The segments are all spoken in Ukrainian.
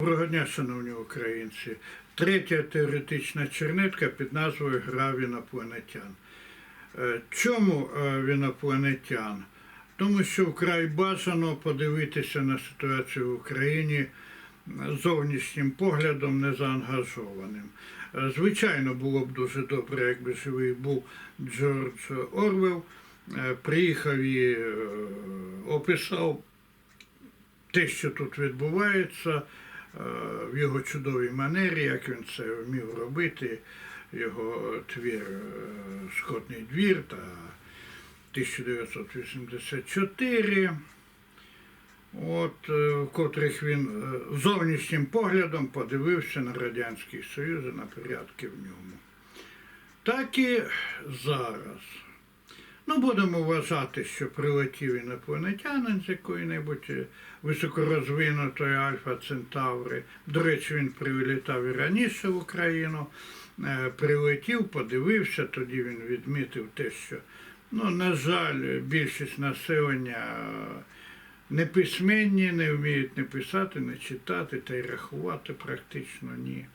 Доброго дня, шановні українці. Третя теоретична чернетка під назвою Гра в інопланетян. Е, Чому е, в інопланетян? Тому що вкрай бажано подивитися на ситуацію в Україні зовнішнім поглядом незаангажованим. Е, Звичайно, було б дуже добре, якби живий був Джордж Орвел, е, приїхав і е, описав те, що тут відбувається, е, в його чудовій манері, як він це вмів робити, його твір е, Скотний двір та 1984, от, е, в котрих він е, зовнішнім поглядом подивився на Радянський Союз і на порядки в ньому. Так і зараз. Ну, будемо вважати, що прилетів інопланетянин з якої-небудь е, високорозвинутої Альфа Центаври. До речі, він прилітав і раніше в Україну. Е, Прилетів, подивився, тоді він відмітив те, що, ну, на жаль, більшість населення не письменні, не вміють не писати, не читати та й рахувати практично ні.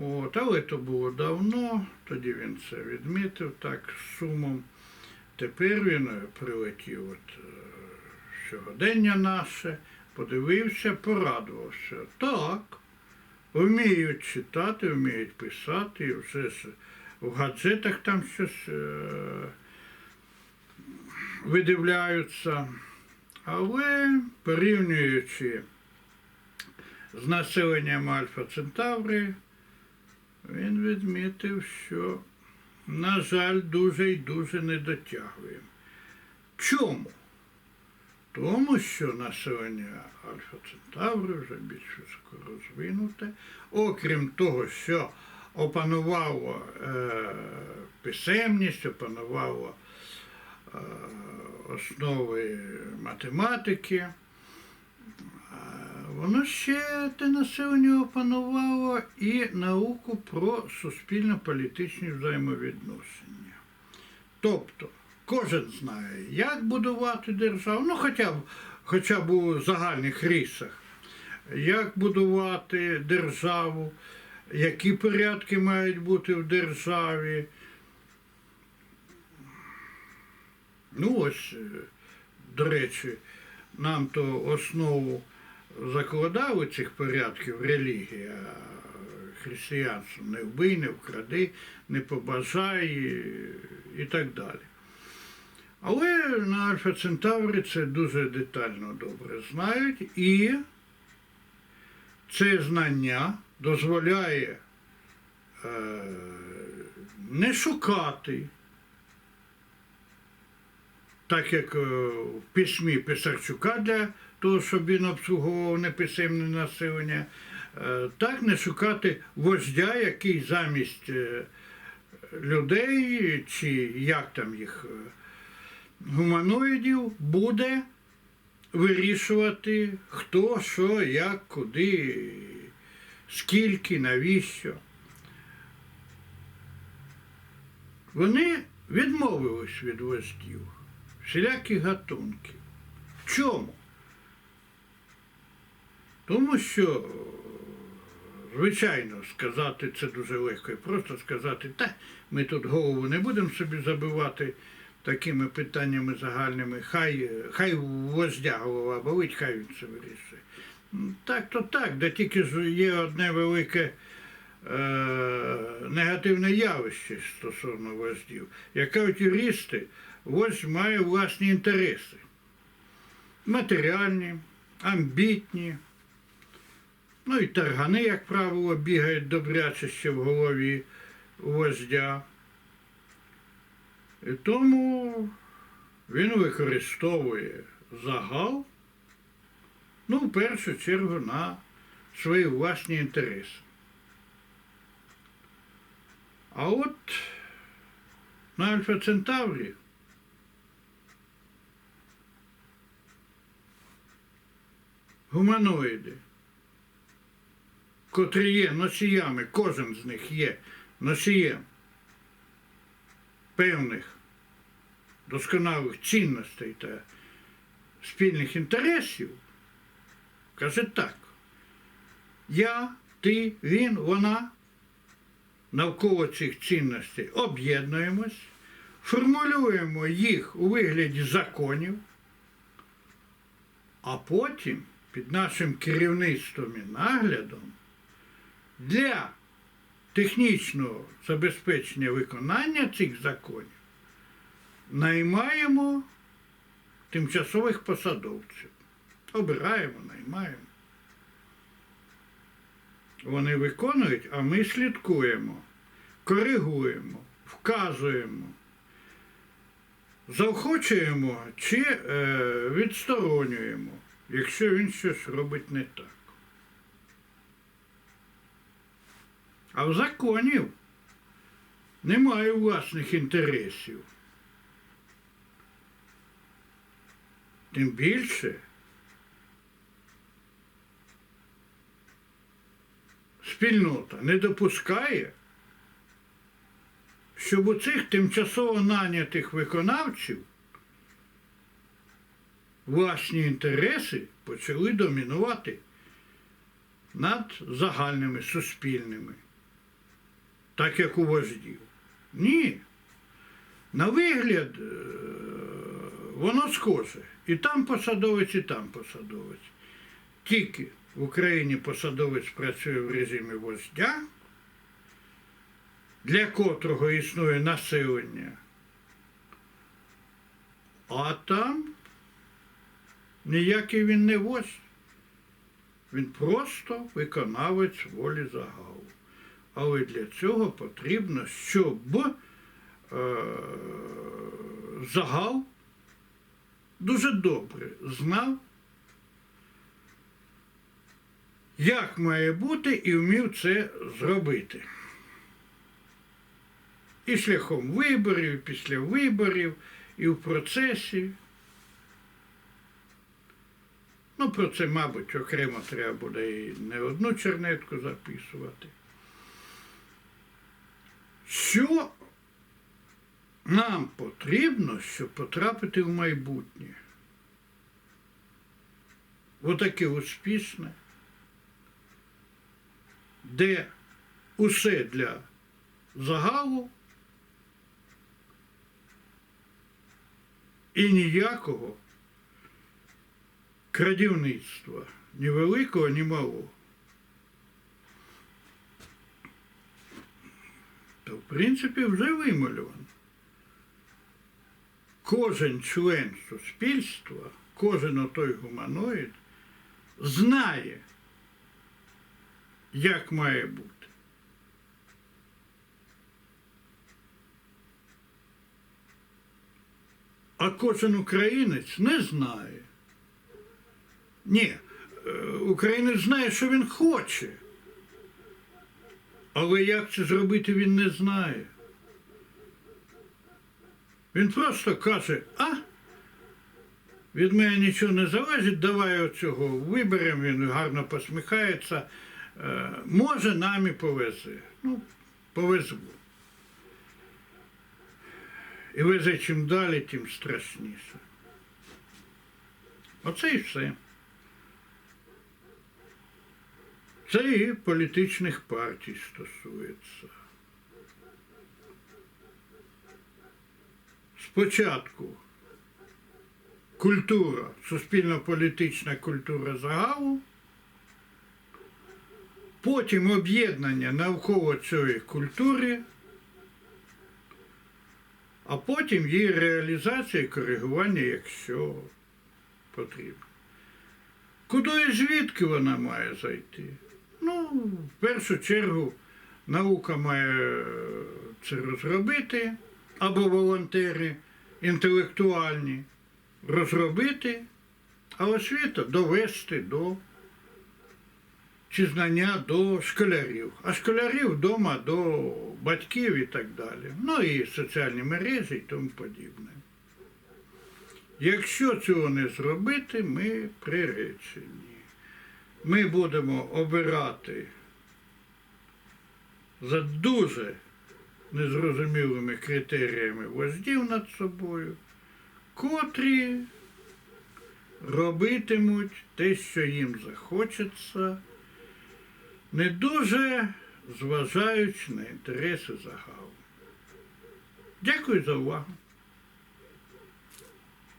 От, але то було давно, тоді він це відмітив так з сумом. Тепер він е, прилетів от, е, сьогодення наше, подивився, порадувався. Так, вміють читати, вміють писати, вже в гаджетах там щось е, видивляються. Але порівнюючи з населенням Альфа Центаври, він відмітив, що на жаль, дуже і дуже не дотягуємо. Чому? Тому що населення Альфа Центаври вже більш високо розвинуте, окрім того, що опанувало е, писемність, опанувало е, основи математики, Воно ще те населення опанувало і науку про суспільно-політичні взаємовідношення. Тобто, кожен знає, як будувати державу, ну хоча б, хоча б у загальних рисах, як будувати державу, які порядки мають бути в державі. Ну ось, е, до речі, нам то основу закладали цих порядків релігія християнство не вбий, не вкради, не побажай і так далі. Але на Альфа Центаврі це дуже детально добре знають, і це знання дозволяє е, не шукати, так як е, в письмі Писарчука для того, щоб він обслуговував неписемне населення, е, так не шукати вождя, який замість е, людей, чи як там їх е, гуманоїдів, буде вирішувати, хто, що, як, куди, скільки, навіщо. Вони відмовились від вождів, всіляких гатунків. Чому? Тому що, звичайно, сказати це дуже легко і просто сказати, та ми тут голову не будемо собі забивати такими питаннями загальними, хай, хай у вождя голова болить, хай він це вирішує. Так, то так, де тільки є одне велике е, негативне явище стосовно вождів. Як кажуть юристи, вождь має власні інтереси. Матеріальні, амбітні. Ну і таргани, як правило, бігають добряче ще в голові у вождя. І тому він використовує загал, ну, в першу чергу, на свої власні інтереси. А от на Альфа Центаврі гуманоїди котрі є носіями, кожен з них є носієм певних досконалих цінностей та спільних інтересів, каже так. я, ти, він, вона навколо цих цінностей об'єднуємось, формулюємо їх у вигляді законів, а потім під нашим керівництвом і наглядом для технічного забезпечення виконання цих законів наймаємо тимчасових посадовців. Обираємо, наймаємо. Вони виконують, а ми слідкуємо, коригуємо, вказуємо, заохочуємо чи е, відсторонюємо, якщо він щось робить не так. А в законів немає власних інтересів. Тим більше спільнота не допускає, щоб у цих тимчасово нанятих виконавців власні інтереси почали домінувати над загальними суспільними, так як у вождів. Ні. На вигляд е, воно схоже. І там посадовець, і там посадовець. Тільки в Україні посадовець працює в режимі вождя, для котрого існує населення. А там ніякий він не вождь. Він просто виконавець волі загалу. Але для цього потрібно, щоб е, загал дуже добре знав, як має бути і вмів це зробити. І шляхом виборів, і після виборів, і в процесі. Ну, про це, мабуть, окремо треба буде і не одну чернетку записувати. Що нам потрібно, щоб потрапити в майбутнє? Отаке успішне, де усе для загалу і ніякого крадівництва, ні великого, ні малого. То, в принципі, вже вималювано. Кожен член суспільства, кожен отой гуманоїд знає, як має бути. А кожен українець не знає. Ні, е, українець знає, що він хоче. Але як це зробити, він не знає. Він просто каже, а від мене нічого не залежить, давай оцього виберемо, він гарно посміхається. Е, може, нам і повезе. Ну, повезло. І везе чим далі, тим страшніше. Оце і все. Це і політичних партій стосується. Спочатку культура, суспільно-політична культура загалу, потім об'єднання навколо цієї культури, а потім її реалізація і коригування, якщо потрібно. Куди і звідки вона має зайти? В першу чергу, наука має це розробити, або волонтери інтелектуальні розробити, а освіта довести до чи знання до школярів, а школярів вдома до батьків і так далі. Ну і соціальні мережі і тому подібне. Якщо цього не зробити, ми приречені. Ми будемо обирати за дуже незрозумілими критеріями вождів над собою, котрі робитимуть те, що їм захочеться, не дуже зважаючи на інтереси загалу. Дякую за увагу.